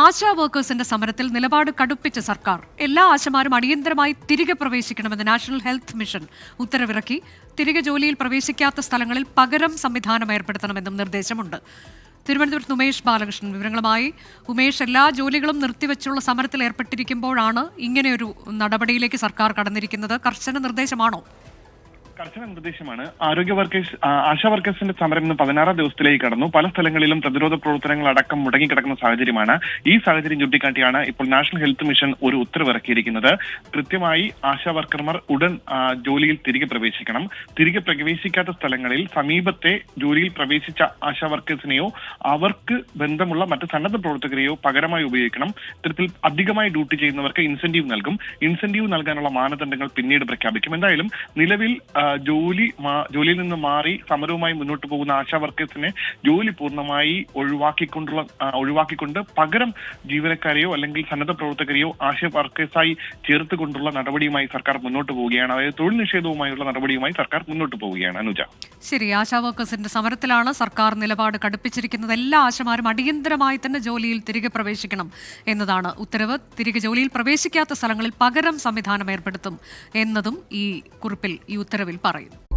ആശാ വർക്കേഴ്സിന്റെ സമരത്തിൽ നിലപാട് കടുപ്പിച്ച സർക്കാർ. എല്ലാ ആശമാരും അടിയന്തരമായി തിരികെ പ്രവേശിക്കണമെന്ന് നാഷണൽ ഹെൽത്ത് മിഷൻ ഉത്തരവിറക്കി. തിരികെ ജോലിയിൽ പ്രവേശിക്കാത്ത സ്ഥലങ്ങളിൽ പകരം സംവിധാനം ഏർപ്പെടുത്തണമെന്നും നിർദ്ദേശമുണ്ട്. തിരുവനന്തപുരത്ത് ഉമേഷ് ബാലകൃഷ്ണൻ വിവരങ്ങളുമായി. ഉമേഷ് എല്ലാ ജോലികളും നിർത്തിവെച്ചുള്ള സമരത്തിൽ ഏർപ്പെട്ടിരിക്കുമ്പോഴാണ് ഇങ്ങനെയൊരു നടപടിയിലേക്ക് സർക്കാർ കടന്നിരിക്കുന്നത്. കർശന നിർദ്ദേശമാണോ? കർശന നിർദ്ദേശമാണ്. ആരോഗ്യ വർക്കേഴ്സ് ആശാ വർക്കേഴ്സിന്റെ സമരം ഇന്ന് പതിനാറാം ദിവസത്തിലേക്ക് കടന്നു. പല സ്ഥലങ്ങളിലും പ്രതിരോധ പ്രവർത്തനങ്ങൾ അടക്കം മുടങ്ങിക്കിടക്കുന്ന സാഹചര്യമാണ്. ഈ സാഹചര്യം ചൂണ്ടിക്കാട്ടിയാണ് ഇപ്പോൾ നാഷണൽ ഹെൽത്ത് മിഷൻ ഒരു ഉത്തരവ് ഇറക്കിയിരിക്കുന്നത് കൃത്യമായി ആശാ വർക്കർമാർ ഉടൻ ജോലിയിൽ തിരികെ പ്രവേശിക്കണം. തിരികെ പ്രവേശിക്കാത്ത സ്ഥലങ്ങളിൽ സമീപത്തെ ജോലിയിൽ പ്രവേശിച്ച ആശാ വർക്കേഴ്സിനെയോ അവർക്ക് ബന്ധമുള്ള മറ്റ് സന്നദ്ധ പ്രവർത്തകരെയോ പകരമായി ഉപയോഗിക്കണം. ഇത്തരത്തിൽ അധികമായി ഡ്യൂട്ടി ചെയ്യുന്നവർക്ക് ഇൻസെന്റീവ് നൽകും. ഇൻസെന്റീവ് നൽകാനുള്ള മാനദണ്ഡങ്ങൾ പിന്നീട് പ്രഖ്യാപിക്കും. എന്തായാലും നിലവിൽ ജോലി ജോലിയിൽ നിന്ന് മാറി സമരവുമായി മുന്നോട്ട് പോകുന്ന ആശാ വർക്കേഴ്സിനെ ജോലി പൂർണമായി ഒഴിവാക്കിക്കൊണ്ടുള്ള ഒഴിവാക്കിക്കൊണ്ട് പകരം ജീവനക്കാരെയോ അല്ലെങ്കിൽ സന്നദ്ധ പ്രവർത്തകരെയോ ആശാ വർക്കേഴ്സായി ചേർത്തുകൊണ്ടുള്ള നടപടിയുമായി സർക്കാർ മുന്നോട്ട് പോവുകയാണ്. അതായത് തൊഴിൽ നിഷേധവുമായുള്ള നടപടിയുമായി സർക്കാർ മുന്നോട്ട് പോവുകയാണ്. അനുജ. ശരി ആശാ വർക്കേഴ്സിന്റെ സമരത്തിലാണ് സർക്കാർ നിലപാട് കടുപ്പിച്ചിരിക്കുന്നത്. എല്ലാ ആശമാരും അടിയന്തരമായി തന്നെ ജോലിയിൽ തിരികെ പ്രവേശിക്കണം എന്നതാണ് ഉത്തരവ്. തിരികെ ജോലിയിൽ പ്രവേശിക്കാത്ത സ്ഥലങ്ങളിൽ പകരം സംവിധാനം ഏർപ്പെടുത്തും എന്നതും ഈ കുറിപ്പിൽ ഈ ഉത്തരവിൽ പറയുന്നു.